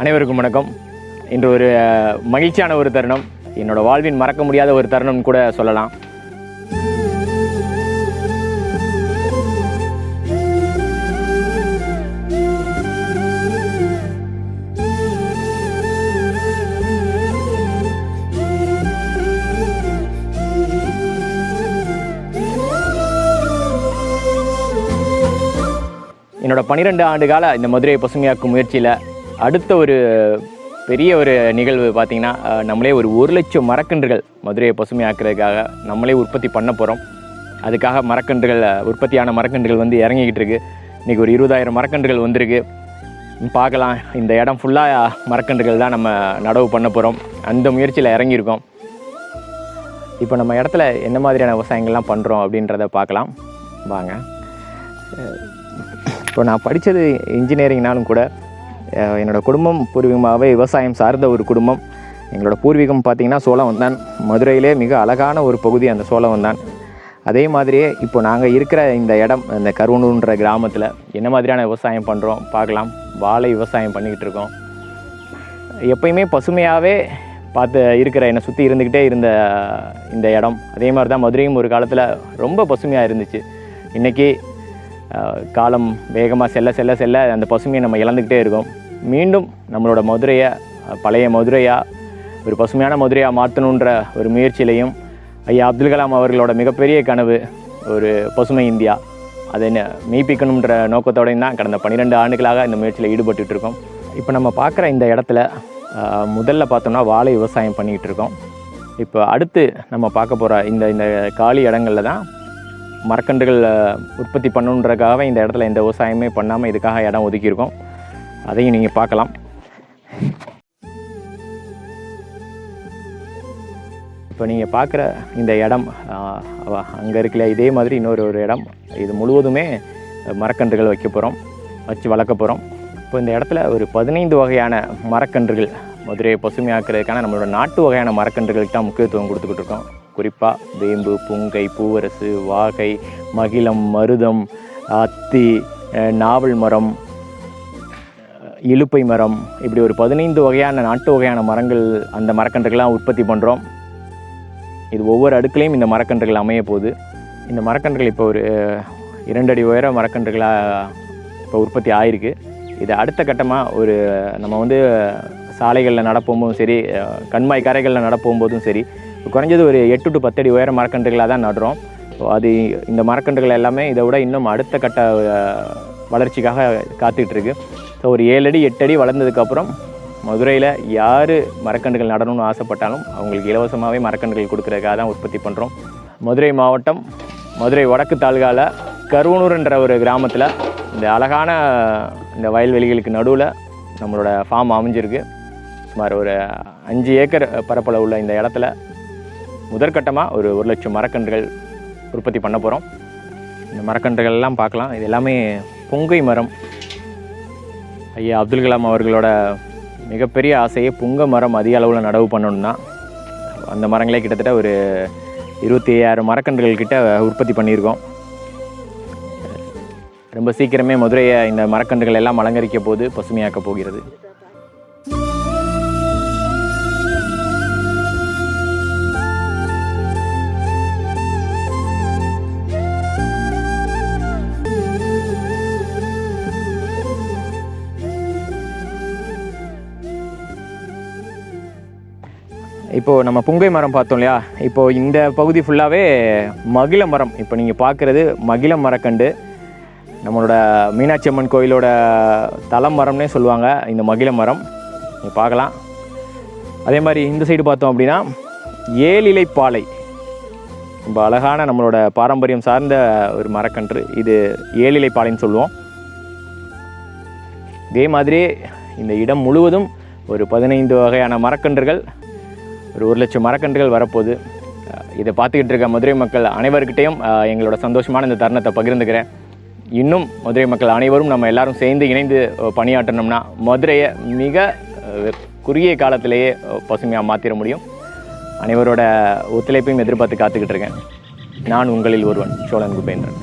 அனைவருக்கும் வணக்கம். இன்று ஒரு மகிழ்ச்சியான ஒரு தருணம். என்னோட வாழ்வின் மறக்க முடியாத ஒரு தருணம் கூட சொல்லலாம். என்னோட பன்னிரெண்டு ஆண்டு கால இந்த மதுரையை பசுமையாக்கும் முயற்சியில் அடுத்த ஒரு பெரிய ஒரு நிகழ்வு பார்த்திங்கன்னா நம்மளே ஒரு ஒரு லட்சம் மரக்கன்றுகள் மதுரையை பசுமையாக்குறதுக்காக நம்மளே உற்பத்தி பண்ண போகிறோம் அதுக்காக மரக்கன்றுகள் உற்பத்தியான மரக்கன்றுகள் வந்து இறங்கிக்கிட்டு இருக்கு. இன்றைக்கி ஒரு இருபதாயிரம் மரக்கன்றுகள் வந்திருக்கு. பார்க்கலாம். இந்த இடம் ஃபுல்லாக மரக்கன்றுகள் தான் நம்ம நடவு பண்ண போகிறோம் அந்த முயற்சியில் இறங்கியிருக்கோம். இப்போ நம்ம இடத்துல என்ன மாதிரியான விவசாயங்கள்லாம் பண்ணுறோம் அப்படின்றத பார்க்கலாம். வாங்க. இப்போ நான் படித்தது இன்ஜினியரிங்னாலும் கூட என்னோடய குடும்பம் பூர்வீகமாகவே விவசாயம் சார்ந்த ஒரு குடும்பம். எங்களோட பூர்வீகம் பார்த்திங்கன்னா வந்தான் மதுரையிலே மிக அழகான ஒரு பகுதி அந்த சோழவந்தான். அதே மாதிரியே இப்போ நாங்கள் இருக்கிற இந்த இடம் இந்த கருவனூர்ன்ற கிராமத்தில் என்ன மாதிரியான விவசாயம் பண்ணுறோம் பார்க்கலாம். வாழை விவசாயம் பண்ணிக்கிட்டு இருக்கோம். எப்பயுமே பசுமையாகவே பார்த்து இருக்கிற என்னை சுற்றி இருந்துக்கிட்டே இருந்த இந்த இடம். அதே மாதிரி தான் மதுரையும் ஒரு காலத்தில் ரொம்ப பசுமையாக இருந்துச்சு. இன்றைக்கி காலம் வேகமாக செல்ல செல்ல செல்ல அந்த பசுமையை நம்ம இழந்துக்கிட்டே இருக்கோம். மீண்டும் நம்மளோட மதுரையை பழைய மதுரையாக ஒரு பசுமையான மதுரையாக மாற்றணுன்ற ஒரு முயற்சியிலையும் ஐயா அப்துல் கலாம் அவர்களோட மிகப்பெரிய கனவு ஒரு பசுமை இந்தியா. அதை ந- மெய்ப்பிக்கணுன்ற நோக்கத்தோடையும் தான் கடந்த பன்னிரெண்டு ஆண்டுகளாக இந்த முயற்சியில் ஈடுபட்டுட்டு இருக்கோம். இப்போ நம்ம பார்க்குற இந்த இடத்துல முதல்ல பார்த்தோம்னா வாழை விவசாயம் பண்ணிக்கிட்டு இருக்கோம். இப்போ அடுத்து நம்ம பார்க்க போகிற இந்த இந்த காலி இடங்களில் தான் மரக்கன்றுகள் உற்பத்தி பண்ணணுன்றதுக்காகவே இந்த இடத்துல எந்த விவசாயமே பண்ணாமல் இதுக்காக இடம் ஒதுக்கியிருக்கோம். அதையும் நீங்கள் பார்க்கலாம். இப்போ நீங்கள் பார்க்குற இந்த இடம் அங்கே இருக்கல இதே மாதிரி இன்னொரு ஒரு இடம். இது முழுவதுமே மரக்கன்றுகள் வைக்க போகிறோம் வச்சு வளர்க்க போகிறோம் இப்போ இந்த இடத்துல ஒரு பதினைந்து வகையான மரக்கன்றுகள் மதுரையை பசுமையாக்குறதுக்கான நம்மளோட நாட்டு வகையான மரக்கன்றுகளுக்கு தான் முக்கியத்துவம் கொடுத்துக்கிட்டு இருக்கோம். குறிப்பாக வேம்பு புங்கை பூவரசு வாகை மகிழம் மருதம் அத்தி நாவல் மரம் இழுப்பை மரம் இப்படி ஒரு பதினைந்து வகையான நாட்டு வகையான மரங்கள் அந்த மரக்கன்றுகள்லாம் உற்பத்தி பண்ணுறோம் இது ஒவ்வொரு அடுக்குலையும் இந்த மரக்கன்றுகள் அமைய போகுது. இந்த மரக்கன்றுகள் இப்போ ஒரு இரண்டடி உயர மரக்கன்றுகளாக இப்போ உற்பத்தி ஆயிருக்கு. இது அடுத்த கட்டமாக ஒரு நம்ம வந்து சாலைகளில் நடப்போம்போதும் சரி கண்மாய் கரைகளில் நடப்போகும்போதும் சரி குறைஞ்சது ஒரு எட்டு டு பத்தடி உயர மரக்கன்றுகளாக தான் நடுறோம். ஸோ அது இந்த மரக்கன்றுகள் எல்லாமே இதை விட இன்னும் அடுத்த கட்ட வளர்ச்சிக்காக காத்துக்கிட்டு இருக்கு ஸோ ஒரு ஏழு அடி எட்டு அடி வளர்ந்ததுக்கப்புறம் மதுரையில் யார் மரக்கன்றுகள் நடணும்னு ஆசைப்பட்டாலும் அவங்களுக்கு இலவசமாகவே மரக்கன்றுகள் கொடுக்குறதுக்காக தான் உற்பத்தி பண்ணுறோம் மதுரை மாவட்டம் மதுரை வடக்கு தாலுகாவில் கருவனூர்ன்ற ஒரு கிராமத்தில் இந்த அழகான இந்த வயல்வெளிகளுக்கு நடுவில் நம்மளோட ஃபார்ம் அமைஞ்சிருக்கு. சுமார் ஒரு அஞ்சு ஏக்கர் பரப்பளவு உள்ள இந்த இடத்துல முதற்கட்டமாக ஒரு ஒரு லட்சம் மரக்கன்றுகள் உற்பத்தி பண்ண போகிறோம் இந்த மரக்கன்றுகள் எல்லாம் பார்க்கலாம். இது எல்லாமே புங்கை மரம். ஐயா அப்துல் கலாம் அவர்களோட மிகப்பெரிய ஆசையே புங்க மரம் அதிக அளவில் நடவு பண்ணணும்னா அந்த மரங்களே கிட்டத்தட்ட ஒரு இருபத்தி ஐயாயிரம் மரக்கன்றுகள் கிட்ட உற்பத்தி பண்ணியிருக்கோம். ரொம்ப சீக்கிரமே மதுரையை இந்த மரக்கன்றுகள் எல்லாம் அலங்கரிக்க போது பசுமையாக்க போகிறது. இப்போது நம்ம புங்கை மரம் பார்த்தோம் இல்லையா? இப்போது இந்த பகுதி ஃபுல்லாகவே மகிழ மரம். இப்போ நீங்கள் பார்க்குறது மகிழ மரக்கண்டு. நம்மளோட மீனாட்சி அம்மன் கோயிலோட தலம் மரம்னே சொல்லுவாங்க இந்த மகிழ மரம். நீங்கள் பார்க்கலாம். அதே மாதிரி இந்த சைடு பார்த்தோம் அப்படின்னா ஏழிலை பாலை. ரொம்ப அழகான நம்மளோட பாரம்பரியம் சார்ந்த ஒரு மரக்கன்று. இது ஏழிலை பாலைன்னு சொல்லுவோம். இதே மாதிரி இந்த இடம் முழுவதும் ஒரு பதினைந்து வகையான மரக்கன்றுகள் ஒரு ஒரு லட்சம் மரக்கன்றுகள் வரப்போகுது. இதை பார்த்துக்கிட்டு இருக்க மதுரை மக்கள் அனைவர்கிட்டையும் எங்களோட சந்தோஷமான இந்த தருணத்தை பகிர்ந்துக்கிறேன். இன்னும் மதுரை மக்கள் அனைவரும் நம்ம எல்லாரும் சேர்ந்து இணைந்து பணியாற்றணும்னா பணியாற்றினோம்னா மதுரையை மிக குறுகிய காலத்திலேயே பசுமையாக மாற்றிட முடியும். அனைவரோட ஒத்துழைப்பையும் எதிர்பார்த்து காத்துக்கிட்டு இருக்கேன். நான் உங்களில் ஒருவன் சோழன் குபேந்திரன்.